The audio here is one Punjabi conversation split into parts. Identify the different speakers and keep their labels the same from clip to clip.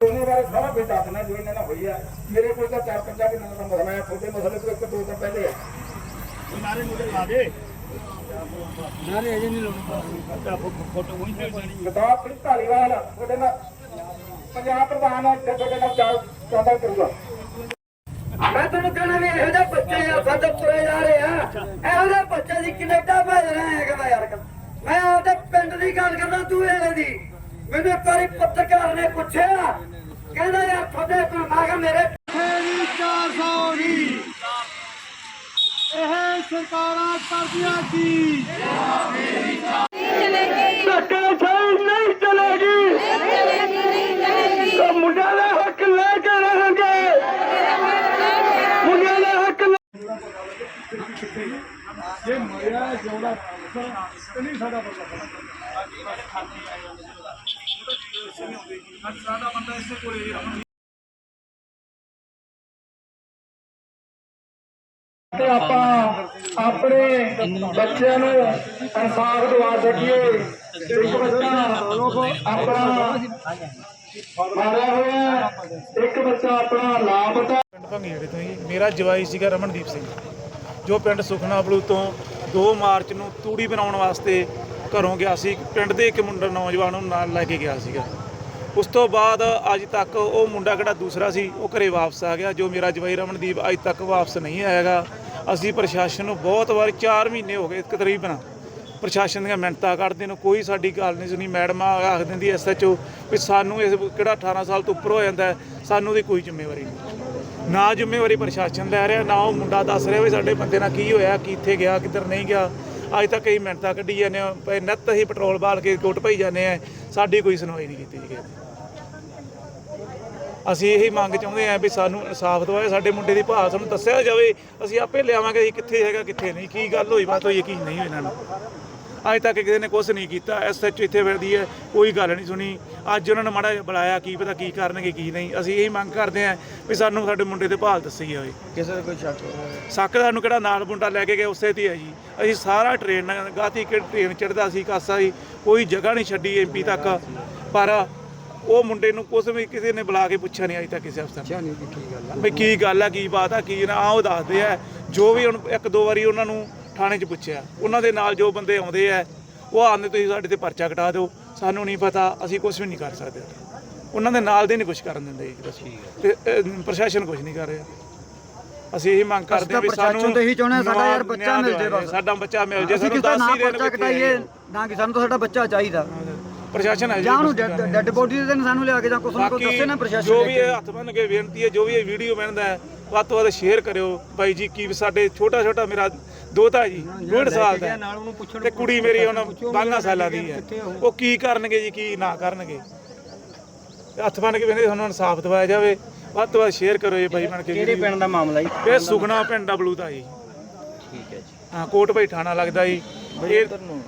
Speaker 1: ਉਹਨੇ ਬਾਰੇ ਸਾਰਾ ਕੁਝ ਦੱਸਣਾ ਜੋ ਇਹਨਾਂ ਨਾਲ ਹੋਈ ਆ। ਮੇਰੇ ਕੋਲ ਤਾਂ ਚਾਰ ਪੰਜਾਂ ਦਿਨਾਂ ਦਾ ਮਸਲਾ ਹੈ ਤੁਹਾਡੇ ਮਸਲੇ ਤੋਂ ਇੱਕ ਦੋ ਦਿਨ ਪਹਿਲੇ ਆ
Speaker 2: ਨਾਰੇ ਮੁੰਡੇ ਲਾ ਦੇ ਨਾਰੇ ਅਜੇ ਨਹੀਂ ਲਾਉਣਾ ਫੋਟੋ ਉਹੀ ਤੇ ਜਾਣੀ
Speaker 1: ਗਦਾ ਸਿੰਘ ਧਾਲੀਵਾਲ ਤੁਹਾਡੇ ਨਾਲ ਪੰਜਾਬ ਪ੍ਰਧਾਨ ਆ ਤੇ ਤੁਹਾਡੇ ਨਾਲ ਚਾਰ ਚੌਂਦਾ ਕਰੂਗਾ।
Speaker 3: ਮੈਂ ਤੁਹਾਨੂੰ ਕਹਿਣਾ ਵੀ ਇਹੋ ਜਿਹੇ ਬੱਚੇ ਆ ਸਾਡੇ ਤੁਰੇ ਜਾ ਰਹੇ ਆ। ਇਹੋ ਜਿਹੇ ਬੱਚੇ ਦੀ ਕੈਨੇਡਾ ਭੇਜ ਰਹੇ ਹੈਗਾ ਵਾ ਯਾਰ ਮੈਂ ਆਪਦੇ ਪਿੰਡ ਦੀ ਗੱਲ ਕਰਦਾ ਤੂੰ ਇਹਦੇ ਦੀ। ਮੈਨੂੰ ਇੱਕ ਵਾਰੀ ਪੱਤਰਕਾਰ ਨੇ ਪੁੱਛਿਆ ਕਹਿੰਦਾ ਯਾਰ ਤੁਹਾਡੇ ਕੋਲ ਮੈਂ ਮੇਰੇ
Speaker 2: ਮੇਰੀ 400 ਦੀ ਇਹ ਸਰਕਾਰਾਂ ਕਰਦੀਆਂ ਕੀ
Speaker 3: ਧੱਕੇ ਸਾਈ ਨਹੀਂ ਚਲੇਗੀ ਤਾਂ ਮੁੰਡਿਆਂ ਦਾ ਹੱਕ ਲੈ ਕੇ ਰਹਾਂਗੇ ਮੁੰਡਿਆਂ ਦਾ ਹੱਕ
Speaker 2: ਜੇ ਮਰਿਆ ਜਿਉਂਦਾ ਨਹੀਂ ਸਾਡਾ ਪਤਾ ਸਾਡਾ ਬੰਦਾ ਇਸੇ ਕੋਲੇ ਹੀ ਰਮਨ
Speaker 1: ਤੇ ਆਪਾਂ ਆਪਣੇ ਬੱਚਿਆਂ ਨੂੰ ਇਨਸਾਫ ਦਵਾ ਸਕੀਏ। ਇੱਕ ਬੱਚਾ ਆਪਣਾ ਮਾਰਿਆ ਹੋਇਆ ਇੱਕ ਬੱਚਾ ਆਪਣਾ ਲਾਪਤਾ।
Speaker 4: ਪਿੰਡ ਭੰਗੀੜੇ ਤੋਂ ਜੀ ਮੇਰਾ ਜਵਾਈ ਸੀਗਾ ਰਮਨਦੀਪ ਸਿੰਘ, ਜੋ ਪਿੰਡ ਸੁਖਨਾ ਬਲੂ ਤੋਂ 2 ਮਾਰਚ ਨੂੰ ਤੂੜੀ ਬਣਾਉਣ ਵਾਸਤੇ ਘਰੋਂ ਗਿਆ ਸੀ। ਪਿੰਡ ਦੇ ਇੱਕ ਮੁੰਡਾ ਨੌਜਵਾਨ ਨੂੰ ਨਾਲ ਲੈ ਕੇ ਗਿਆ ਸੀਗਾ। ਉਸ ਤੋਂ ਬਾਅਦ ਅੱਜ ਤੱਕ ਉਹ ਮੁੰਡਾ ਕਿਹੜਾ ਦੂਸਰਾ ਸੀ, ਉਹ ਘਰੇ ਵਾਪਸ ਆ ਗਿਆ, ਜੋ ਮੇਰਾ ਜਵਾਈ ਰਮਨਦੀਪ ਅੱਜ ਤੱਕ ਵਾਪਸ ਨਹੀਂ ਆਏਗਾ ਅਸੀਂ ਪ੍ਰਸ਼ਾਸਨ ਨੂੰ ਬਹੁਤ ਵਾਰ 4 ਮਹੀਨੇ ਹੋ ਗਏ ਤਕਰੀਬਨ ਪ੍ਰਸ਼ਾਸਨ ਦੀਆਂ ਮਿੰਟਾਂ ਕੱਢਦੇ ਨੂੰ, ਕੋਈ ਸਾਡੀ ਗੱਲ ਨਹੀਂ ਸੁਣੀ। ਮੈਡਮ ਆਖ ਦਿੰਦੀ ਐਸਐਚਓ ਵੀ ਸਾਨੂੰ ਇਸ ਕਿਹੜਾ 18 ਸਾਲ ਤੋਂ ਉੱਪਰ ਹੋ ਜਾਂਦਾ ਸਾਨੂੰ ਦੀ ਕੋਈ ਜ਼ਿੰਮੇਵਾਰੀ ਨਹੀਂ। ਨਾ ਜ਼ਿੰਮੇਵਾਰੀ ਪ੍ਰਸ਼ਾਸਨ ਲੈ ਰਿਹਾ, ਨਾ ਉਹ ਮੁੰਡਾ ਦੱਸ ਰਿਹਾ ਵੀ ਸਾਡੇ ਬੰਦੇ ਨਾਲ ਕੀ ਹੋਇਆ, ਕਿੱਥੇ ਗਿਆ, ਕਿੱਧਰ ਨਹੀਂ ਗਿਆ। ਅੱਜ ਤੱਕ ਕਈ ਮਿੰਟਾਂ ਕੱਢੀ ਜਾਂਦੇ ਆ ਪਏ ਨਿੱਤ ਅਸੀਂ ਪੈਟਰੋਲ ਬਾਲ ਕੇ ਕੋਟ ਪਈ ਜਾਂਦੇ ਆ ਸਾਡੀ ਕੋਈ ਸੁਣਵਾਈ ਨਹੀਂ ਕੀਤੀ ਜੀ। ਅਸੀਂ ਇਹੀ ਮੰਗ ਚਾਹੁੰਦੇ ਆ ਵੀ ਸਾਨੂੰ ਇਨਸਾਫ ਦਿਵਾਏ ਸਾਡੇ ਮੁੰਡੇ ਦੀ ਭਾਲ ਸਾਨੂੰ ਦੱਸਿਆ ਜਾਵੇ। ਅਸੀਂ ਆਪੇ ਲਿਆਵਾਂਗੇ ਜੀ ਕਿੱਥੇ ਹੈਗਾ ਕਿੱਥੇ ਨਹੀਂ ਕੀ ਗੱਲ ਹੋਈ ਬਾਤ ਹੋਈ ਯਕੀਨ ਨਹੀਂ ਹੋਈ ਇਹਨਾਂ ਨੂੰ। ਅੱਜ ਤੱਕ ਕਿਸੇ ਨੇ ਕੁਝ ਨਹੀਂ ਕੀਤਾ ਐਸਐਚ ਇੱਥੇ ਫਿਰਦੀ ਹੈ ਕੋਈ ਗੱਲ ਨਹੀਂ ਸੁਣੀ। ਅੱਜ ਉਹਨਾਂ ਨੇ ਮਾੜਾ ਜਿਹਾ ਬੁਲਾਇਆ ਕੀ ਪਤਾ ਕੀ ਕਰਨਗੇ ਕੀ ਨਹੀਂ। ਅਸੀਂ ਇਹੀ ਮੰਗ ਕਰਦੇ ਆ ਵੀ ਸਾਨੂੰ ਸਾਡੇ ਮੁੰਡੇ ਦੇ ਭਾਲ ਦੱਸੀ ਜਾਵੇ।
Speaker 2: ਕਿਸੇ ਦਾ ਕੋਈ ਸ਼ੱਕ
Speaker 4: ਸੱਕ ਸਾਨੂੰ ਕਿਹੜਾ ਨਾਲ ਮੁੰਡਾ ਲੈ ਕੇ ਗਿਆ ਉਸੇ ਤੇ ਹੈ ਜੀ। ਅਸੀਂ ਸਾਰਾ ਟ੍ਰੇਨ ਗਾਤੀ ਕਿ ਟ੍ਰੇਨ ਚੜਦਾ ਸੀ ਕਾਸਾ ਸੀ ਕੋਈ ਜਗ੍ਹਾ ਨਹੀਂ ਛੱਡੀ ਐਮਪੀ ਤੱਕ। ਪਰ ਉਹ ਮੁੰਡੇ ਨੂੰ ਕੁਝ ਵੀ ਕਿਸੇ ਨੇ ਬੁਲਾ ਕੇ ਪੁੱਛਿਆ ਨਹੀਂ ਅਜੇ ਤੱਕ ਕਿਸੇ ਅਫਸਰ ਨੇ
Speaker 2: ਕੀ ਗੱਲ ਆ?
Speaker 4: ਵੀ ਕੀ ਗੱਲ ਆ ਕੀ ਬਾਤ ਆ ਕੀ ਨਾ ਆ ਉਹ ਦੱਸਦੇ ਆ। ਜੋ ਵੀ ਹੁਣ ਇੱਕ ਦੋ ਵਾਰੀ ਉਹਨਾਂ ਨੂੰ ਥਾਣੇ 'ਚ ਪੁੱਛਿਆ। ਉਹਨਾਂ ਦੇ ਨਾਲ ਜੋ ਬੰਦੇ ਆਉਂਦੇ ਆ ਉਹ ਆਂਦੇ ਤੁਸੀਂ ਸਾਡੇ ਤੇ ਪਰਚਾ ਕਟਾ ਦਿਓ। ਸਾਨੂੰ ਨਹੀਂ ਪਤਾ ਅਸੀਂ ਕੁਝ ਵੀ ਨਹੀਂ ਕਰ ਸਕਦੇ। ਉਹਨਾਂ ਦੇ ਨਾਲ ਦੇ ਨਹੀਂ ਕੁਝ ਕਰਨ ਦਿੰਦੇ। ਜੀ ਬਸ ਤੇ ਅਹ, ਪ੍ਰਸ਼ਾਸਨ ਕੁਝ ਨਹੀਂ ਕਰ ਰਿਹਾ। ਅਸੀਂ ਇਹੀ ਮੰਗ ਕਰਦੇ ਹਾਂ ਵੀ ਸਾਨੂੰ
Speaker 3: ਤੋਂ ਇਹੀ ਚਾਹੁੰਦੇ ਹਾਂ, ਸਾਡਾ ਯਾਰ ਬੱਚਾ ਮਿਲ ਜੇ ਬਸ।
Speaker 4: ਸਾਡਾ ਬੱਚਾ ਮਿਲ ਜੇ
Speaker 3: ਅਸੀਂ
Speaker 4: ਸਾਨੂੰ
Speaker 3: ਕਿਸੇ ਦਾ
Speaker 4: ਦੱਸ
Speaker 3: ਨਾ
Speaker 4: ਹੀ ਦੇਣ
Speaker 3: ਪਰਚਾ
Speaker 4: ਹੈ।
Speaker 3: ਨਾ ਕਿ ਸਾਨੂੰ ਤਾਂ ਸਾਡਾ ਬੱਚਾ ਚਾਹੀਦਾ।
Speaker 4: ਪ੍ਰਸ਼ਾਸਨ ਹੈ ਜੀ
Speaker 3: ਜਾਂ ਉਹਨੂੰ। ਡੈੱਡ ਬੋਡੀ ਦੇ ਸਾਨੂੰ ਲਿਆ ਕੇ ਜਾਂ ਕੁਛ ਨਾ ਕੁਛ
Speaker 4: ਬਾਕੀ
Speaker 3: ਦੱਸੇ ਨਾ ਪ੍ਰਸ਼ਾਸਨ
Speaker 4: ਜੋ ਵੀ। ਇਹ ਹੱਥ ਬੰਨ ਕੇ ਬੇਨਤੀ ਹੈ ਜੋ ਵੀ ਇਹ ਵੀਡੀਓ ਬਣਦਾ ਹੈ ਵੱਧ ਤੋਂ ਵੱਧ ਸ਼ੇਅਰ ਕਰਿਓ। ਬਾਈ ਜੀ ਕੀ ਸਾਡੇ ਛੋਟਾ ਛੋਟਾ ਮੇਰਾ ਦੋਤਾ ਜੀ ਡੇਢ ਸਾਲ ਦਾ ਹੈ।
Speaker 2: ਨਾਲ ਉਹਨੂੰ ਪੁੱਛਣ
Speaker 4: ਤੇ ਕੁੜੀ ਮੇਰੀ ਹੁਣ 12 ਸਾਲਾਂ ਦੀ ਹੈ। ਉਹ? ਕੀ ਕਰਨਗੇ ਜੀ ਕੀ ਨਾ ਕਰਨਗੇ? ਹੱਥ ਬੰਨ ਕੇ ਬੇਨਤੀ ਤੁਹਾਨੂੰ ਇਨਸਾਫ ਦਿਵਾਇਆ ਜਾਵੇ। ਵੱਧ ਤੋਂ ਵੱਧ ਸ਼ੇਅਰ ਕਰੋ ਜੀ ਬਾਈ ਬਣ ਕੇ
Speaker 2: ਕਿਹੜੇ ਪਿੰਡ ਦਾ ਮਾਮਲਾ ਜੀ?
Speaker 4: ਇਹ ਸੁਖਣਾ ਪਿੰਡ ਡਬਲੂ ਦਾ ਜੀ।
Speaker 2: ਠੀਕ ਹੈ ਜੀ।
Speaker 4: ਹਾਂ ਕੋਟ ਭਾਈ ਥਾਣਾ ਲੱਗਦਾ ਜੀ। ਇਹ
Speaker 2: ਇੱਧਰ ਨੂੰ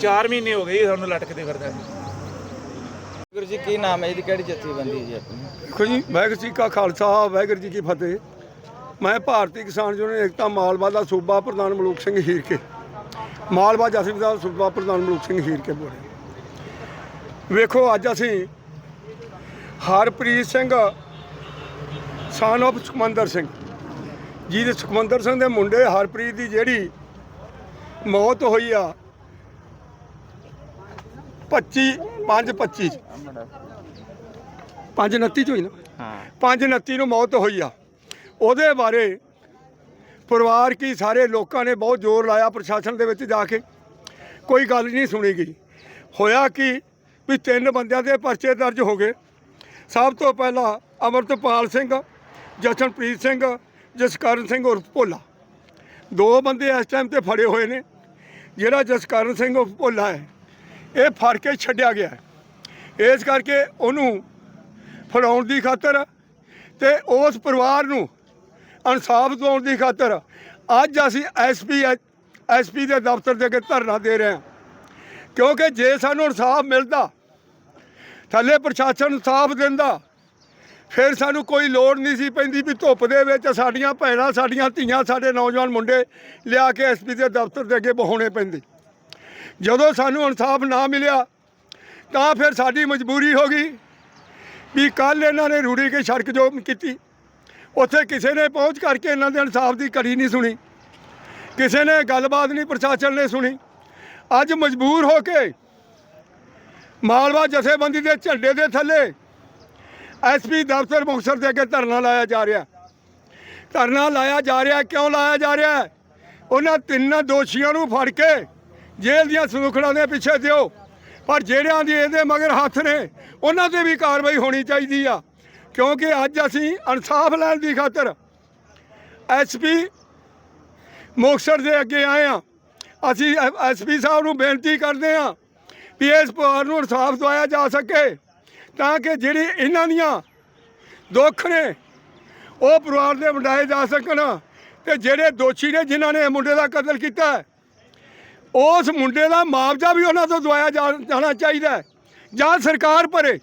Speaker 4: 4 ਮਹੀਨੇ ਹੋ ਗਏ ਜੀ ਸਾਨੂੰ ਲਟਕਦੇ ਫਿਰਦਾ
Speaker 2: ਗੁਰੂ ਜੀ ਕੀ ਨਾਮ ਹੈ ਇਹਦੀ ਕਿਹੜੀ ਜਥੇਬੰਦੀ ਜੀ ਆਪਣੀ?
Speaker 5: ਦੇਖੋ ਜੀ ਵਾਹਿਗੁਰੂ ਜੀ ਕਾ ਖਾਲਸਾ ਵਾਹਿਗੁਰੂ ਜੀ ਕੀ ਫਤਿਹ। ਮੈਂ ਭਾਰਤੀ ਕਿਸਾਨ ਯੂਨੀਅਨ ਏਕਤਾ ਮਾਲਵਾ ਦਾ ਸੂਬਾ ਪ੍ਰਧਾਨ ਮਲੂਕ ਸਿੰਘ ਹੀਰਕੇ। ਮਾਲਵਾ ਜਥੇਬੰਦੀ ਦਾ ਸੂਬਾ ਪ੍ਰਧਾਨ ਮਲੂਕ ਸਿੰਘ ਹੀਰਕੇ ਬੋਲ ਰਿਹਾ। ਵੇਖੋ ਅੱਜ ਅਸੀਂ ਹਰਪ੍ਰੀਤ ਸਿੰਘ ਸਾਨ of ਸੁਖਮੰਦਰ ਸਿੰਘ। ਜਿਹਦੇ ਸੁਖਮੰਦਰ ਸਿੰਘ ਦੇ ਮੁੰਡੇ ਹਰਪ੍ਰੀਤ ਦੀ ਜਿਹੜੀ ਮੌਤ ਹੋਈ ਆ। 25 5 25 5 29 ਚ ਹੋਈ ਨਾ?
Speaker 2: ਹਾਂ।
Speaker 5: 5 29 ਨੂੰ ਮੌਤ ਹੋਈ ਆ। ਉਹਦੇ ਬਾਰੇ ਪਰਿਵਾਰ ਕੀ ਸਾਰੇ ਲੋਕਾਂ ਨੇ ਬਹੁਤ ਜ਼ੋਰ ਲਾਇਆ ਪ੍ਰਸ਼ਾਸਨ ਦੇ ਵਿੱਚ ਜਾ ਕੇ। ਕੋਈ ਗੱਲ ਨਹੀਂ ਸੁਣੀ ਗਈ। ਹੋਇਆ ਕਿ ਵੀ ਤਿੰਨ ਬੰਦਿਆਂ ਦੇ ਪਰਚੇ ਦਰਜ ਹੋ ਗਏ। ਸਭ ਤੋਂ ਪਹਿਲਾਂ ਅਮਰਤਪਾਲ ਸਿੰਘ ਜਸ਼ਨਪ੍ਰੀਤ ਸਿੰਘ ਜਸਕਰਨ ਸਿੰਘ ਉਰਫ ਭੋਲਾ। ਦੋ ਬੰਦੇ ਇਸ ਟਾਈਮ ਤੇ ਫੜੇ ਹੋਏ ਨੇ। ਜਿਹੜਾ ਜਸਕਰਨ ਸਿੰਘ ਉਰਫ ਭੋਲਾ ਹੈ, ਇਹ ਫੜ ਕੇ ਛੱਡਿਆ ਗਿਆ ਇਸ ਕਰਕੇ ਉਹਨੂੰ ਫੜਾਉਣ ਦੀ ਖਾਤਰ ਤੇ ਉਸ ਪਰਿਵਾਰ ਨੂੰ ਇਨਸਾਫ ਦਿਵਾਉਣ ਦੀ ਖਾਤਰ ਅੱਜ ਅਸੀਂ ਐਸਪੀ ਐਸਪੀ ਦੇ ਦਫ਼ਤਰ ਦੇ ਅੱਗੇ ਧਰਨਾ ਦੇ ਰਹੇ ਹਾਂ। ਕਿਉਂਕਿ ਜੇ ਸਾਨੂੰ ਇਨਸਾਫ ਮਿਲਦਾ, ਥੱਲੇ ਪ੍ਰਸ਼ਾਸਨ ਇਨਸਾਫ ਦਿੰਦਾ ਫਿਰ ਸਾਨੂੰ ਕੋਈ ਲੋੜ ਨਹੀਂ ਸੀ ਪੈਂਦੀ ਵੀ ਧੁੱਪ ਦੇ ਵਿੱਚ ਸਾਡੀਆਂ ਭੈਣਾਂ, ਸਾਡੀਆਂ ਧੀਆਂ, ਸਾਡੇ ਨੌਜਵਾਨ ਮੁੰਡੇ ਲਿਆ ਕੇ ਐਸਪੀ ਦੇ ਦਫ਼ਤਰ ਦੇ ਅੱਗੇ ਬਹਾਉਣੇ ਪੈਂਦੇ। ਜਦੋਂ ਸਾਨੂੰ ਇਨਸਾਫ ਨਾ ਮਿਲਿਆ, ਤਾਂ ਫਿਰ ਸਾਡੀ ਮਜਬੂਰੀ ਹੋ ਗਈ ਵੀ ਕੱਲ ਇਹਨਾਂ ਨੇ ਰੂੜੀ ਕੇ ਸੜਕ ਜੋ ਕੀਤੀ, ਉੱਥੇ ਕਿਸੇ ਨੇ ਪਹੁੰਚ ਕਰਕੇ ਇਹਨਾਂ ਦੇ ਇਨਸਾਫ ਦੀ ਕੜੀ ਨਹੀਂ ਸੁਣੀ, ਕਿਸੇ ਨੇ ਗੱਲਬਾਤ ਨਹੀਂ ਪ੍ਰਸ਼ਾਸਨ ਨੇ ਸੁਣੀ। ਅੱਜ ਮਜਬੂਰ ਹੋ ਕੇ ਮਾਲਵਾ ਜਥੇਬੰਦੀ ਦੇ ਝੰਡੇ ਦੇ ਥੱਲੇ ਐਸਪੀ ਦਫ਼ਤਰ ਮੁਕਤਸਰ ਦੇ ਅੱਗੇ ਧਰਨਾ ਲਾਇਆ ਜਾ ਰਿਹਾ। ਧਰਨਾ ਲਾਇਆ ਜਾ ਰਿਹਾ, ਕਿਉਂ ਲਾਇਆ ਜਾ ਰਿਹਾ? ਉਹਨਾਂ ਤਿੰਨਾਂ ਦੋਸ਼ੀਆਂ ਨੂੰ ਫੜ ਕੇ ਜੇਲ੍ਹ ਦੀਆਂ ਸੁਖੜਾਂ ਦੇ ਪਿੱਛੇ ਦਿਓ। ਪਰ ਜਿਹੜਿਆਂ ਦੀ ਇਹਦੇ ਮਗਰ ਹੱਥ ਨੇ, ਉਹਨਾਂ ਤੇ ਵੀ ਕਾਰਵਾਈ ਹੋਣੀ ਚਾਹੀਦੀ ਆ। ਕਿਉਂਕਿ ਅੱਜ ਅਸੀਂ ਇਨਸਾਫ ਲੈਣ ਦੀ ਖਾਤਰ ਐਸਪੀ ਮੁਕਤਸਰ ਦੇ ਅੱਗੇ ਆਏ ਆ ਅਸੀਂ ਐਸਪੀ ਸਾਹਿਬ ਨੂੰ ਬੇਨਤੀ ਕਰਦੇ ਆ ਵੀ ਇਸ ਪਰਿਵਾਰ ਨੂੰ ਇਨਸਾਫ ਦਵਾਇਆ ਜਾ ਸਕੇ। ਤਾਂ ਕਿ ਜਿਹੜੀ ਇਹਨਾਂ ਦੀਆਂ ਦੁੱਖ ਨੇ, ਉਹ ਪਰਿਵਾਰ ਦੇ ਵੰਡਾਏ ਜਾ ਸਕਣ ਤੇ ਜਿਹੜੇ ਦੋਸ਼ੀ ਨੇ ਜਿਨ੍ਹਾਂ ਨੇ ਮੁੰਡੇ ਦਾ ਕਤਲ ਕੀਤਾ ਉਸ ਮੁੰਡੇ ਦਾ ਮੁਆਵਜ਼ਾ ਵੀ ਉਹਨਾਂ ਤੋਂ ਦਵਾਇਆ ਜਾ- ਜਾਣਾ ਚਾਹੀਦਾ ਜਾਂ ਸਰਕਾਰ ਭਰੇ।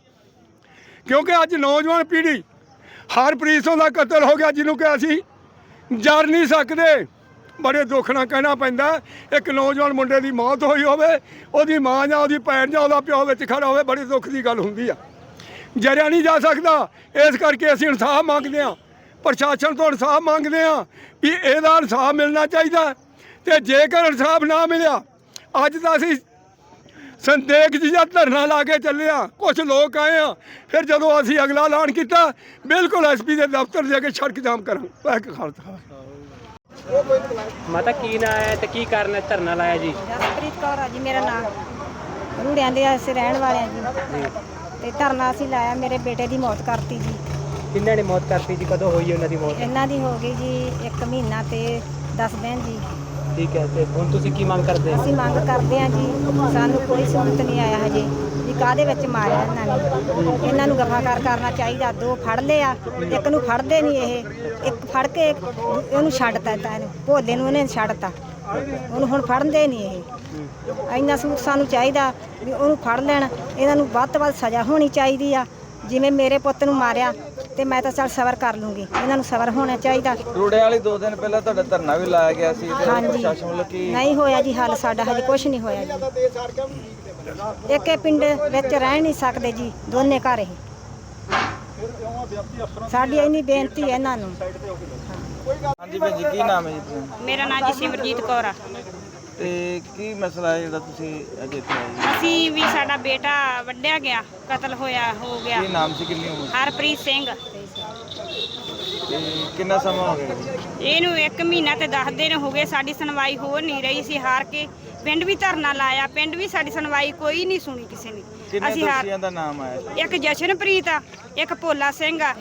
Speaker 5: ਕਿਉਂਕਿ ਅੱਜ ਨੌਜਵਾਨ ਪੀੜ੍ਹੀ ਹਰਪ੍ਰੀਤ ਸਿੰਘ ਦਾ ਕਤਲ ਹੋ ਗਿਆ, ਜਿਹਨੂੰ ਕਿ ਅਸੀਂ ਜਰ ਨਹੀਂ ਸਕਦੇ। ਬੜੇ ਦੁੱਖ ਨਾਲ ਕਹਿਣਾ ਪੈਂਦਾ, ਇੱਕ ਨੌਜਵਾਨ ਮੁੰਡੇ ਦੀ ਮੌਤ ਹੋਈ ਹੋਵੇ, ਉਹਦੀ ਮਾਂ ਜਾਂ ਉਹਦੀ ਭੈਣ ਜਾਂ ਉਹਦਾ ਪਿਓ ਵਿੱਚ ਖੜਾ ਹੋਵੇ, ਬੜੀ ਦੁੱਖ ਦੀ ਗੱਲ ਹੁੰਦੀ ਆ। ਜਰਿਆ ਨਹੀਂ ਜਾ ਸਕਦਾ। ਇਸ ਕਰਕੇ ਅਸੀਂ ਇਨਸਾਫ ਮੰਗਦੇ ਹਾਂ। ਪ੍ਰਸ਼ਾਸਨ ਤੋਂ ਇਨਸਾਫ ਮੰਗਦੇ ਹਾਂ ਵੀ ਇਹਦਾ ਇਨਸਾਫ ਮਿਲਣਾ ਚਾਹੀਦਾ ਤੇ ਜੇਕਰ ਇਨਸਾਫ ਨਾ ਮਿਲਿਆ ਅੱਜ ਤਾਂ ਅਸੀਂ ਸੰਦੇਕ ਜੀ ਦਾ ਧਰਨਾ ਲਾ ਕੇ ਚੱਲੇ ਆ ਕੁਝ ਲੋਕ ਆਏ ਆ ਫਿਰ ਜਦੋਂ ਅਸੀਂ ਅਗਲਾ ਐਲਾਨ ਕੀਤਾ ਬਿਲਕੁਲ ਐਸਪੀ ਦੇ ਦਫ਼ਤਰ ਦੇ ਅੱਗੇ ਸੜਕ ਜਾਮ ਕਰਾਂਗੇ। ਵਾਹਿ ਖਾਲਸਾ।
Speaker 6: ਮਾਤਾ ਕੀ ਨਾਂ ਹੈ ਤੇ ਕੀ ਕਾਰਨ ਹੈ ਧਰਨਾ ਲਾਇਆ ਜੀ?
Speaker 7: ਜਸਪ੍ਰੀਤ ਕੌਰ ਆ ਜੀ ਮੇਰਾ ਨਾਮ। ਰੂੜਿਆਂ ਦੇ ਅਸੀਂ ਰਹਿਣ ਵਾਲੇ ਆ ਜੀ। ਤੇ ਧਰਨਾ ਅਸੀਂ ਲਾਇਆ ਮੇਰੇ ਬੇਟੇ ਦੀ ਮੌਤ ਕਰਤੀ ਜੀ।
Speaker 6: ਕਿੰਨਾਂ ਨੇ ਮੌਤ ਕਰਤੀ ਜੀ? ਕਦੋਂ ਹੋਈ ਉਹਨਾਂ ਦੀ ਮੌਤ?
Speaker 7: ਇਹਨਾਂ ਦੀ ਹੋ ਗਈ ਜੀ 1 ਮਹੀਨਾ ਤੇ 10 ਦਿਨ ਜੀ।
Speaker 6: ਠੀਕ ਹੈ ਤੇ ਹੁਣ ਤੁਸੀਂ ਕੀ ਮੰਗ ਕਰਦੇ ਹੋ?
Speaker 7: ਅਸੀਂ ਮੰਗ ਕਰਦੇ ਆ ਜੀ ਸਾਨੂੰ ਕੋਈ ਸਹੂਲਤ ਨਹੀਂ ਆਇਆ ਹਜੇ ਵੀ ਕਾਦੇ ਵਿੱਚ ਮਾਰਿਆ ਇਹਨਾਂ ਨੇ। ਇਹਨਾਂ ਨੂੰ ਗਫਾਕਾਰ ਕਰਨਾ ਚਾਹੀਦਾ ਦੋ ਫੜ ਲਿਆ ਇੱਕ ਨੂੰ ਫੜਦੇ ਨਹੀਂ ਇਹ। ਇੱਕ ਫੜ ਕੇ ਉਹਨੂੰ ਛੱਡਤਾ ਤਾ ਇਹਨੂੰ ਭੋਲੇ ਨੂੰ ਉਹਨੇ ਛੱਡਤਾ ਉਹਨੂੰ ਹੁਣ ਫੜਨਦੇ ਨਹੀਂ ਇਹ। ਇੰਨਾ ਸੂਤ ਸਾਨੂੰ ਚਾਹੀਦਾ ਵੀ ਉਹਨੂੰ ਫੜ ਲੈਣ। ਇਹਨਾਂ ਨੂੰ ਵੱਧ ਤੋਂ ਵੱਧ ਸਜ਼ਾ ਹੋਣੀ ਚਾਹੀਦੀ ਆ। ਜਿਵੇਂ ਮੇਰੇ ਪੁੱਤ ਨੂੰ ਮਾਰਿਆ ਤੇ ਮੈਂ ਤਾਂ ਚੱਲ ਸਬਰ ਕਰ ਲੂੰਗੀ। ਇਹਨਾਂ ਨੂੰ ਸਬਰ ਹੋਣਾ ਚਾਹੀਦਾ।
Speaker 8: ਰੂੜੇ ਵਾਲੀ ਦੋ ਦਿਨ ਪਹਿਲਾਂ ਤੁਹਾਡਾ ਧਰਨਾ ਵੀ ਲਾਇਆ ਗਿਆ ਸੀ ਤੇ ਪ੍ਰਸ਼ਾਸਨ ਵੱਲੋਂ ਕੀ
Speaker 7: ਨਹੀਂ ਹੋਇਆ ਜੀ ਹੱਲ ਸਾਡਾ ਹਜੇ ਕੁਝ ਨਹੀਂ ਹੋਇਆ ਜੀ। ਇੱਕੇ ਪਿੰਡ ਵਿੱਚ ਰਹਿ ਨਹੀਂ ਸਕਦੇ ਜੀ ਦੋਨੇ ਘਰ ਹੀ ਸਾਡੀ ਇੰਨੀ ਬੇਨਤੀ ਹੈ ਇਹਨਾਂ ਨੂੰ।
Speaker 8: ਹਾਂਜੀ ਭੈਣ ਜੀ ਕੀ ਨਾਮ ਹੈ ਜੀ ਤੁਹਾਡਾ?
Speaker 9: ਮੇਰਾ ਨਾਮ ਜੀ ਸਿਮਰਜੀਤ ਕੌਰ ਆ
Speaker 8: ਤੇ ਕੀ ਮਸਲਾ ਹੈ ਜਿਹੜਾ ਤੁਸੀਂ ਅੱਜ ਇੱਥੇ ਆਏ ਜੀ?
Speaker 9: ਅਸੀਂ ਵੀ ਸਾਡਾ ਬੇਟਾ ਵੱਢਿਆ ਗਿਆ ਕਤਲ ਹੋਇਆ ਹੋ ਗਿਆ
Speaker 8: ਕੀ ਨਾਮ ਸੀ ਕਿੰਨੀ ਉਮਰ
Speaker 9: ਹਰਪ੍ਰੀਤ ਸਿੰਘ
Speaker 8: ਤੇ ਕਿੰਨਾ ਸਮਾਂ ਹੋ ਗਿਆ ਜੀ?
Speaker 9: ਇਹਨੂੰ 1 ਮਹੀਨਾ ਤੇ 10 ਦਿਨ ਹੋ ਗਏ ਸਾਡੀ ਸੁਣਵਾਈ ਹੋ ਨਹੀਂ ਰਹੀ ਸੀ ਹਾਰ ਕੇ ਪਿੰਡ ਵੀ ਧਰਨਾ ਲਾਇਆ ਪਿੰਡ ਵੀ ਸਾਡੀ ਸੁਣਵਾਈ ਕੋਈ ਨਹੀਂ ਸੁਣੀ ਕਿਸੇ ਨੇ।
Speaker 8: ਕਿੰਨੇ
Speaker 9: ਅਸੀਂ ਹਾਰ
Speaker 8: ਦੋਸ਼ੀਆਂ ਦਾ ਨਾਮ ਆਇਆ?
Speaker 9: ਇੱਕ ਜਸ਼ਨਪ੍ਰੀਤ ਆ ਇੱਕ ਭੋਲਾ ਸਿੰਘ ਆ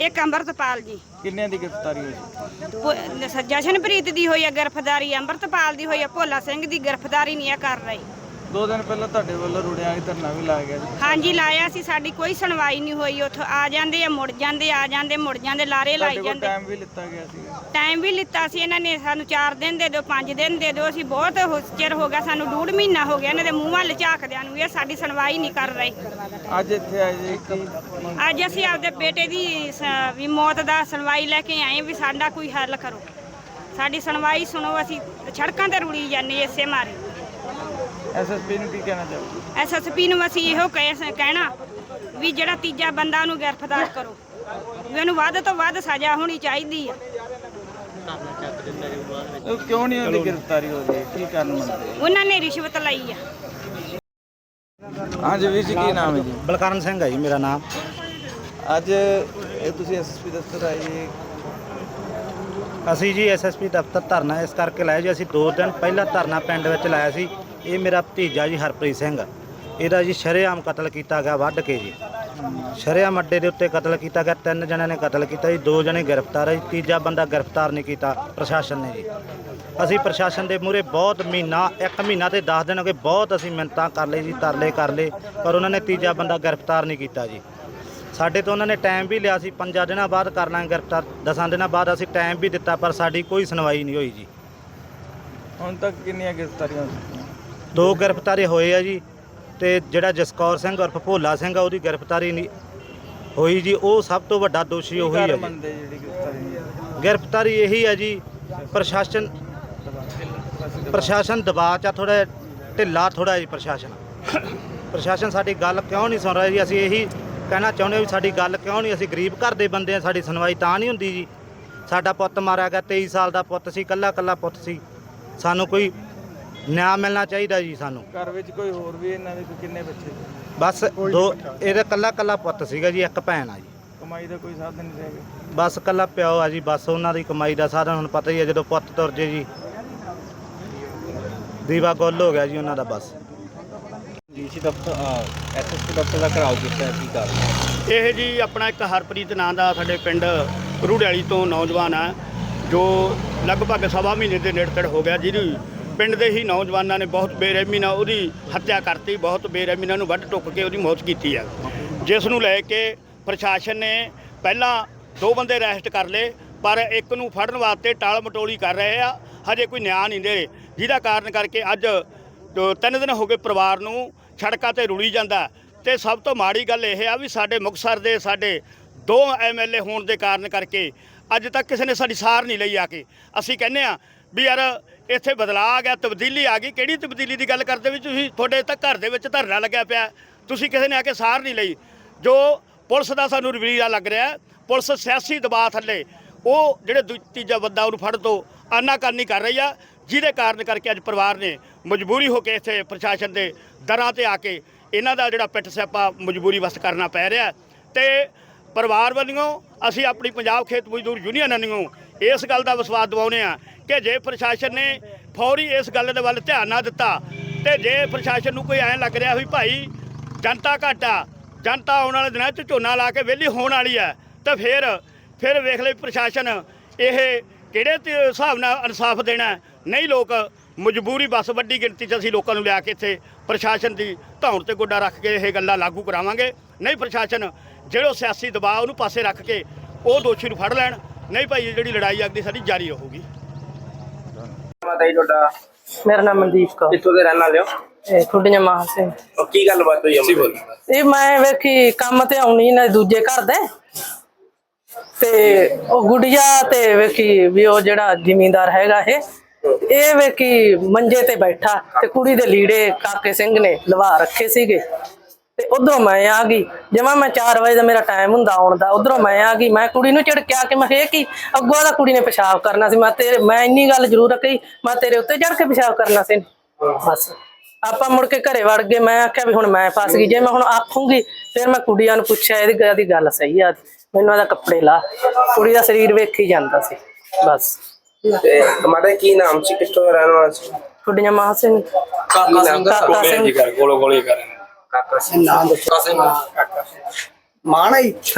Speaker 9: ਇੱਕ ਅੰਮ੍ਰਿਤਪਾਲ ਜੀ।
Speaker 8: ਕਿੰਨਿਆਂ ਦੀ ਗ੍ਰਿਫਤਾਰੀ ਹੋਈ ਸੀ?
Speaker 9: ਭੋ- ਜਸ਼ਨਪ੍ਰੀਤ ਦੀ ਹੋਈ ਆ ਗ੍ਰਿਫਤਾਰੀ ਅੰਮ੍ਰਿਤਪਾਲ ਦੀ ਹੋਈ ਆ ਭੋਲਾ ਸਿੰਘ ਦੀ ਗ੍ਰਿਫਤਾਰੀ ਨਹੀਂ ਆ ਕਰ ਰਹੀ।
Speaker 8: ਦੋ ਦਿਨ ਪਹਿਲਾਂ ਤੁਹਾਡੇ ਵੱਲੋਂ ਰੂੜਿਆਂ ਧਰਨਾ ਵੀ ਲਾਇਆ ਗਿਆ ਜੀ
Speaker 9: ਹਾਂਜੀ ਲਾਇਆ ਸੀ ਸਾਡੀ ਕੋਈ ਸੁਣਵਾਈ ਨਹੀਂ ਹੋਈ। ਉੱਥੋਂ ਆ ਜਾਂਦੇ ਆ ਮੁੜ ਜਾਂਦੇ ਆ ਜਾਂਦੇ ਮੁੜ ਜਾਂਦੇ ਲਾਰੇ ਲਾਈ ਜਾਂਦੇ।
Speaker 8: ਟਾਈਮ ਵੀ ਲਿੱਤਾ ਗਿਆ ਸੀ।
Speaker 9: ਟਾਈਮ ਵੀ ਲਿੱਤਾ ਸੀ ਇਹਨਾਂ ਨੇ ਸਾਨੂੰ 4 ਦਿਨ ਦੇ ਦਿਓ 5 ਦਿਨ ਦੇ ਦਿਓ ਅਸੀਂ ਬਹੁਤ ਹੋ- ਚਿਰ ਹੋ ਗਿਆ ਸਾਨੂੰ ਡੂਢ ਮਹੀਨਾ ਹੋ ਗਿਆ ਇਹਨਾਂ ਦੇ ਮੂੰਹ ਵੱਲ ਝਾਕਦਿਆਂ ਨੂੰ ਇਹ ਸਾਡੀ ਸੁਣਵਾਈ ਨਹੀਂ ਕਰ ਰਹੇ।
Speaker 8: ਅੱਜ ਇੱਥੇ ਆਏ ਜੀ ਕੀ
Speaker 9: ਅੱਜ ਅਸੀਂ ਆਪਦੇ ਬੇਟੇ ਦੀ ਸ- ਵੀ ਮੌਤ ਦਾ ਸੁਣਵਾਈ ਲੈ ਕੇ ਆਏ ਵੀ ਸਾਡਾ ਕੋਈ ਹੱਲ ਕਰੋ। ਸਾਡੀ ਸੁਣਵਾਈ ਸੁਣੋ ਅਸੀਂ ਸੜਕਾਂ ਤੇ ਰੁਲੀ ਜਾਂਦੇ ਇਸੇ ਮਾਰੇ।
Speaker 8: ਐਸਐਸਪੀ ਨੂੰ ਕੀ ਕਹਿਣਾ ਚਾਹੋਗੇ?
Speaker 9: ਐਸਐਸਪੀ ਨੂੰ ਅਸੀਂ ਇਹੋ ਕਹਿ- ਕਹਿਣਾ ਵੀ ਜਿਹੜਾ ਤੀਜਾ ਬੰਦਾ ਉਹਨੂੰ ਗ੍ਰਿਫਤਾਰ ਕਰੋ। ਵੀ ਉਹਨੂੰ ਵੱਧ ਤੋਂ ਵੱਧ ਸਜ਼ਾ ਹੋਣੀ ਚਾਹੀਦੀ
Speaker 8: ਉਹ ਕਿਉਂ ਨਹੀਂ ਉਹਦੀ ਗ੍ਰਿਫਤਾਰੀ ਹੋ ਰਹੀ ਕੀ ਕਾਰਨ ਮੰਨਦੇ
Speaker 9: ਉਹਨਾਂ ਨੇ ਰਿਸ਼ਵਤ ਲਈ ਆ।
Speaker 8: ਹਾਂਜੀ ਵੀਰ ਜੀ ਕੀ ਨਾਮ ਹੈ ਜੀ?
Speaker 10: ਬਲਕਰਨ ਸਿੰਘ ਹੈ ਜੀ ਮੇਰਾ ਨਾਮ।
Speaker 8: ਅੱਜ ਇਹ ਤੁਸੀਂ ਐਸਐਸਪੀ ਦਫ਼ਤਰ ਆਏ ਜੀ।
Speaker 10: ਅਸੀਂ ਜੀ ਐਸਐਸਪੀ ਦਫ਼ਤਰ ਧਰਨਾ ਇਸ ਕਰਕੇ ਲਾਇਆ ਜੀ ਅਸੀਂ 2 ਦਿਨ ਪਹਿਲਾਂ ਧਰਨਾ ਪਿੰਡ ਵਿੱਚ ਲਾਇਆ ਸੀ। ਇਹ ਮੇਰਾ ਭਤੀਜਾ ਜੀ ਹਰਪ੍ਰੀਤ ਸਿੰਘ। ਇਹਦਾ ਜੀ ਸ਼ਰੇਆਮ ਕਤਲ ਕੀਤਾ ਗਿਆ ਵੱਢ ਕੇ ਜੀ। ਸ਼ਰੇਆਮ ਅੱਡੇ ਦੇ ਉੱਤੇ ਕਤਲ ਕੀਤਾ ਗਿਆ, ਤਿੰਨ ਜਣਿਆਂ ਨੇ ਕਤਲ ਕੀਤਾ ਜੀ, ਦੋ ਜਣੇ ਗ੍ਰਿਫਤਾਰ ਹੈ ਜੀ, ਤੀਜਾ ਬੰਦਾ ਗ੍ਰਿਫਤਾਰ ਨਹੀਂ ਕੀਤਾ ਪ੍ਰਸ਼ਾਸਨ ਨੇ ਜੀ। ਅਸੀਂ ਪ੍ਰਸ਼ਾਸਨ ਦੇ ਮੂਹਰੇ ਬਹੁਤ ਮਹੀਨਾ, ਇੱਕ ਮਹੀਨਾ ਤੇ 10 ਦਿਨ ਹੋ ਗਏ, ਬਹੁਤ ਅਸੀਂ ਮਿੰਨਤਾਂ ਕਰ ਲਈ ਜੀ, ਤਰਲੇ ਕਰ ਲਏ, ਪਰ ਉਹਨਾਂ ਨੇ ਤੀਜਾ ਬੰਦਾ ਗ੍ਰਿਫਤਾਰ ਨਹੀਂ ਕੀਤਾ ਜੀ। ਸਾਡੇ ਤੋਂ ਉਹਨਾਂ ਨੇ ਟਾਈਮ ਵੀ ਲਿਆ ਸੀ, ਪੰਜਾਂ ਦਿਨਾਂ ਬਾਅਦ ਕਰਨਾ ਗ੍ਰਿਫਤਾਰ, ਦਸਾਂ ਦਿਨਾਂ ਬਾਅਦ ਅਸੀਂ ਟਾਈਮ ਵੀ ਦਿੱਤਾ, ਪਰ ਸਾਡੀ ਕੋਈ ਸੁਣਵਾਈ ਨਹੀਂ ਹੋਈ ਜੀ।
Speaker 8: ਹੁਣ ਤੱਕ ਕਿੰਨੀਆਂ ਗ੍ਰਿਫਤਾਰੀਆਂ
Speaker 10: ਦੋ ਗ੍ਰਿਫਤਾਰੀ ਹੋਏ ਆ ਜੀ ਤੇ ਜਿਹੜਾ ਜਸਕੌਰ ਸਿੰਘ ਉਰਫ ਭੋਲਾ ਸਿੰਘ ਆ ਉਹਦੀ ਗ੍ਰਿਫਤਾਰੀ ਨਹੀਂ ਹੋਈ ਜੀ ਉਹ ਸਭ ਤੋਂ ਵੱਡਾ ਦੋਸ਼ੀ ਉਹੀ ਹੈ
Speaker 8: ਕਾਰਨ
Speaker 10: ਜੀ।
Speaker 8: ਮੰਨਦੇ ਜਿਹੜੀ ਗ੍ਰਿਫਤਾਰੀ?
Speaker 10: ਇਹੀ ਹੈ ਜੀ ਪ੍ਰਸ਼ਾਸਨ ਪ੍ਰਸ਼ਾਸਨ ਦਬਾਅ 'ਚ ਆ ਥੋੜਾ ਢਿੱਲਾ ਥੋੜਾ ਜੀ ਪ੍ਰਸ਼ਾਸਨ। ਪ੍ਰਸ਼ਾਸਨ ਸਾਡੀ ਗੱਲ ਕਿਉਂ ਨਹੀਂ ਸੁਣ ਰਿਹਾ ਜੀ? ਅਸੀਂ ਇਹੀ ਕਹਿਣਾ ਚਾਹੁੰਦੇ ਵੀ ਸਾਡੀ ਗੱਲ ਕਿਉਂ ਨਹੀਂ? ਅਸੀਂ ਗਰੀਬ ਘਰ ਦੇ ਬੰਦੇ ਆ ਸਾਡੀ ਸੁਣਵਾਈ ਤਾਂ ਨਹੀਂ ਹੁੰਦੀ ਜੀ। ਸਾਡਾ ਪੁੱਤ ਮਾਰਿਆ ਗਿਆ 23 ਸਾਲ ਦਾ ਪੁੱਤ ਸੀ ਕੱਲਾ ਕੱਲਾ ਪੁੱਤ ਸੀ। ਸਾਨੂੰ ਕੋਈ ਨਿਆਂ ਮਿਲਣਾ ਚਾਹੀਦਾ ਜੀ ਸਾਨੂੰ।
Speaker 8: ਘਰ ਵਿੱਚ ਕੋਈ ਹੋਰ ਵੀ ਇਹਨਾਂ ਦੇ ਕੋਈ ਕਿੰਨੇ ਬੱਚੇ
Speaker 10: ਬਸ ਦੋ ਇਹਦਾ ਕੱਲਾ ਕੱਲਾ ਪੁੱਤ ਸੀਗਾ ਜੀ ਇੱਕ ਭੈਣ ਆ ਜੀ।
Speaker 8: ਕਮਾਈ ਦਾ ਕੋਈ ਸਾਧਨ ਨਹੀਂ ਰਹਿ ਗਿਆ
Speaker 10: ਬਸ ਕੱਲਾ ਪਿਓ ਆ ਜੀ ਬਸ ਉਹਨਾਂ ਦੀ ਕਮਾਈ ਦਾ ਸਾਧਨ ਹੁਣ ਪਤਾ ਹੀ ਹੈ ਜਦੋਂ ਪੁੱਤ ਤੁਰ ਜੇ ਜੀ। ਦੀਵਾ ਗੁੱਲ ਹੋ ਗਿਆ ਜੀ ਉਹਨਾਂ ਦਾ ਬਸ।
Speaker 2: ਡੀਸੀ ਦਫ਼ਤਰ ਐਸਐਸਪੀ ਦਫ਼ਤਰ ਦਾ ਘਰਾਓ ਕੀਤਾ ਕੀ ਕਰ ਇਹ ਜੀ ਆਪਣਾ ਇੱਕ ਹਰਪ੍ਰੀਤ ਨਾਂ ਦਾ ਸਾਡੇ ਪਿੰਡ ਰੂੜਿਆਲੀ ਤੋਂ ਨੌਜਵਾਨ ਆ ਜੋ ਲਗਭਗ ਸਵਾ ਮਹੀਨੇ ਦੇ ਨੇੜੇ ਤੇੜੇ ਹੋ ਗਿਆ ਜਿਹਦੀ ਪਿੰਡ ਦੇ ਹੀ ਨੌਜਵਾਨਾਂ ਨੇ ਬਹੁਤ ਬੇਰਹਿਮੀ ਨਾਲ ਉਹਦੀ ਹੱਤਿਆ ਕਰਤੀ, ਬਹੁਤ ਬੇਰਹਿਮੀ ਨਾਲ ਉਹਨੂੰ ਵੱਢ ਟੁੱਕ ਕੇ ਉਹਦੀ ਮੌਤ ਕੀਤੀ ਆ। ਜਿਸ ਨੂੰ ਲੈ ਕੇ ਪ੍ਰਸ਼ਾਸਨ ਨੇ ਪਹਿਲਾਂ ਦੋ ਬੰਦੇ ਅਰੈਸਟ ਕਰ ਲਏ, ਪਰ ਇੱਕ ਨੂੰ ਫੜਨ ਵਾਸਤੇ ਟਾਲ ਮਟੋਲੀ ਕਰ ਰਹੇ ਆ, ਹਜੇ ਕੋਈ ਨਿਆਂ ਨਹੀਂ ਦੇ ਰਹੇ। ਜਿਹਦਾ ਕਾਰਨ ਕਰਕੇ ਅੱਜ ਤਿੰਨ ਦਿਨ ਹੋ ਗਏ ਪਰਿਵਾਰ ਨੂੰ ਸੜਕਾਂ ਤੇ ਰੁਲੀ ਜਾਂਦਾ। ਤੇ ਸਭ ਤੋਂ ਮਾੜੀ ਗੱਲ ਇਹ ਆ ਵੀ ਸਾਡੇ ਮੁਕਤਸਰ ਦੇ ਸਾਡੇ ਦੋ ਐਮਐਲਏ ਹੋਣ ਦੇ ਕਾਰਨ ਕਰਕੇ ਅੱਜ ਤੱਕ ਕਿਸੇ ਨੇ ਸਾਡੀ ਸਾਰ ਨਹੀਂ ਲਈ ਆ ਕੇ। ਅਸੀਂ ਕਹਿੰਦੇ ਆ ਵੀ ਯਾਰ ਇੱਥੇ ਬਦਲਾਅ ਆ ਗਿਆ, ਤਬਦੀਲੀ ਆ ਗਈ। ਕਿਹੜੀ ਤਬਦੀਲੀ ਦੀ ਗੱਲ ਕਰਦੇ ਵੀ ਤੁਸੀਂ ਤੁਹਾਡੇ ਤਾਂ ਘਰ ਦੇ ਵਿੱਚ ਧਰਨਾ ਲੱਗਿਆ ਪਿਆ। ਤੁਸੀਂ ਕਿਸੇ ਨੇ ਆ ਕੇ ਸਾਰ ਨਹੀਂ ਲਈ। ਜੋ ਪੁਲਿਸ ਦਾ ਸਾਨੂੰ ਰਵੀਰਾ ਲੱਗ ਰਿਹਾ, ਪੁਲਿਸ ਸਿਆਸੀ ਦਬਾਅ ਥੱਲੇ, ਉਹ ਜਿਹੜੇ ਦੂ- ਤੀਜਾ ਬੰਦਾ ਉਹਨੂੰ ਫੜ ਤੋਂ ਆਨਾਕਾਨੀ ਕਰ ਰਹੀ ਆ, ਜਿਹਦੇ ਕਾਰਨ ਕਰਕੇ ਅੱਜ ਪਰਿਵਾਰ ਨੇ ਮਜਬੂਰੀ ਹੋ ਕੇ ਇੱਥੇ ਪ੍ਰਸ਼ਾਸਨ ਦੇ ਦਰਾਂ ਤੇ ਆ ਕੇ ਇਹਨਾਂ ਦਾ ਜਿਹੜਾ ਪਿੱਟ ਸਿਆਪਾ ਮਜਬੂਰੀ ਵਸ ਕਰਨਾ ਪੈ ਰਿਹਾ। ਹੈ। ਤੇ ਪਰਿਵਾਰ ਵੱਲੋਂ ਅਸੀਂ ਆਪਣੀ ਪੰਜਾਬ ਖੇਤ ਮਜ਼ਦੂਰ ਯੂਨੀਅਨ ਵੱਲੋਂ ਇਸ ਗੱਲ ਦਾ ਵਿਸ਼ਵਾਸ ਦਿਵਾਉਂਦੇ ਆ ਕਿ ਜੇ ਪ੍ਰਸ਼ਾਸਨ ਨੇ ਫੌਰੀ ਇਸ ਗੱਲ ਦੇ ਵੱਲ ਧਿਆਨ ਨਾ ਦਿੱਤਾ ਤੇ ਜੇ ਪ੍ਰਸ਼ਾਸਨ ਨੂੰ ਕੋਈ ਐਂ ਲੱਗ ਰਿਹਾ ਵੀ ਭਾਈ ਜਨਤਾ ਘੱਟ ਆ, ਜਨਤਾ ਆਉਣ ਵਾਲੇ ਦਿਨਾਂ 'ਚ ਝੋਨਾ ਲਾ ਕੇ ਵਿਹਲੀ ਹੋਣ ਵਾਲੀ ਹੈ ਤਾਂ ਫਿਰ ਫਿਰ ਵੇਖ ਲਈ ਪ੍ਰਸ਼ਾਸਨ ਇਹ ਕਿਹੜੇ ਹਿਸਾਬ ਨਾਲ ਇਨਸਾਫ ਦੇਣਾ ਨਹੀਂ ਲੋਕ ਮਜਬੂਰੀ ਬਸ ਵੱਡੀ ਗਿਣਤੀ 'ਚ ਅਸੀਂ ਲੋਕਾਂ ਨੂੰ ਲਿਆ ਕੇ ਇੱਥੇ ਪ੍ਰਸ਼ਾਸਨ ਦੀ ਧੌਣ ਤੇ ਗੋਡਾ ਰੱਖ ਕੇ ਇਹ ਗੱਲਾਂ ਲਾਗੂ ਕਰਾਵਾਂਗੇ। ਨਹੀਂ ਪ੍ਰਸ਼ਾਸਨ, ਜਿਹੜਾ ਸਿਆਸੀ ਦਬਾਅ ਉਹਨੂੰ ਪਾਸੇ ਰੱਖ ਕੇ ਉਹ ਦੋਸ਼ੀ ਨੂੰ ਫੜ ਲੈਣ। ਨਹੀਂ ਭਾਈ ਇਹ ਜਿਹੜੀ ਲੜਾਈ ਅਗਲੀ ਸਾਡੀ ਜਾਰੀ ਰਹੂਗੀ।
Speaker 11: ਮਾਤਾ ਜੀ ਤੁਹਾਡਾ
Speaker 12: ਮੇਰਾ ਨਾਮ ਮਨਦੀਪ ਕੌਰ।
Speaker 11: ਕਿੱਥੋਂ ਦੇ ਰਹਿਣ ਵਾਲੇ ਹੋ?
Speaker 12: ਇਹ ਖੁੱਡੀਆਂ ਮਾਹ ਸਿੰਘ
Speaker 11: ਔਰ ਕੀ ਗੱਲਬਾਤ ਹੋਈ ਬੋਲ।
Speaker 12: ਇਹ ਮੈਂ ਵੇਖੀ ਕੰਮ ਤੇ ਆਉਣੀ ਨਾ ਦੂਜੇ ਘਰ ਦੇ। ਤੇ ਉਹ ਗੁੜੀਆ ਤੇ ਵੇਖੀ ਵੀ ਉਹ ਜਿਹੜਾ ਜ਼ਿਮੀਂਦਾਰ ਹੈਗਾ ਇਹ ਇਹ ਵੇਖੀ ਮੰਜੇ ਤੇ ਬੈਠਾ ਤੇ ਕੁੜੀ ਦੇ ਲੀੜੇ ਕਾਕੇ ਸਿੰਘ ਨੇ ਲਵਾ ਰੱਖੇ ਸੀਗੇ। ਤੇ ਉਧਰੋਂ ਮੈਂ ਆ ਗਈ। ਜਿਵੇਂ ਮੈਂ 4 ਵਜੇ ਦਾ ਮੇਰਾ ਟਾਈਮ ਹੁੰਦਾ ਆਉਣ ਦਾ ਉਧਰੋਂ ਮੈਂ ਆ ਗਈ। ਮੈਂ ਕੁੜੀ ਨੂੰ ਝਿੜਕਿਆ ਕਿ ਮੈਂ ਇਹ ਕੀ? ਅੱਗੋਂ ਦਾ ਕੁੜੀ ਨੇ ਪਿਸ਼ਾਬ ਕਰਨਾ ਸੀ। ਮੈਂ ਤੇਰੇ ਮੈਂ ਇੰਨੀ ਗੱਲ ਜ਼ਰੂਰ ਕਹੀ। ਮੈਂ ਤੇਰੇ ਉੱਤੇ ਚੜ ਕੇ ਪਿਸ਼ਾਬ ਕਰਨਾ ਸੀ? ਬਸ। ਆਪਾਂ ਮੁੜ ਕੇ ਘਰੇ ਵੜ ਗਏ। ਮੈਂ ਆਖਿਆ ਵੀ ਹੁਣ ਮੈਂ ਫਸ ਗਈ। ਜੇ ਮੈਂ ਹੁਣ ਆਖੂੰਗੀ ਫਿਰ ਮੈਂ ਕੁੜੀਆਂ ਨੂੰ ਪੁੱਛਿਆ ਇਹਦੀ ਗੱਲ ਦੀ ਗੱਲ ਸਹੀ ਆ। ਮੈਨੂੰ ਇਹਦਾ ਕੱਪੜੇ ਲਾ। ਕੁੜੀ ਦਾ ਸਰੀਰ ਵੇਖੀ ਜਾਂਦਾ ਸੀ। ਬਸ।
Speaker 11: ਤੇ ਮਾਤਾ ਜੀ ਕੀ ਨਾਮ ਸੀ? ਕਿੱਥੋਂ ਦਾ ਰਹਿਣ ਵਾਲਾ ਸੀ?
Speaker 12: ਕੁੜੀਆਂ ਮਾਹ ਸਿੰਘ।
Speaker 11: ਕਾਕਾ ਸਿੰਘ।
Speaker 12: ਕਾਕਾ ਸਿੰਘ
Speaker 11: ਗੋਲੋ ਗੋਲੀ ਕਰਨ డాక్టర్ డాక్టర్ సింగ్
Speaker 12: మాన ఇచ్చ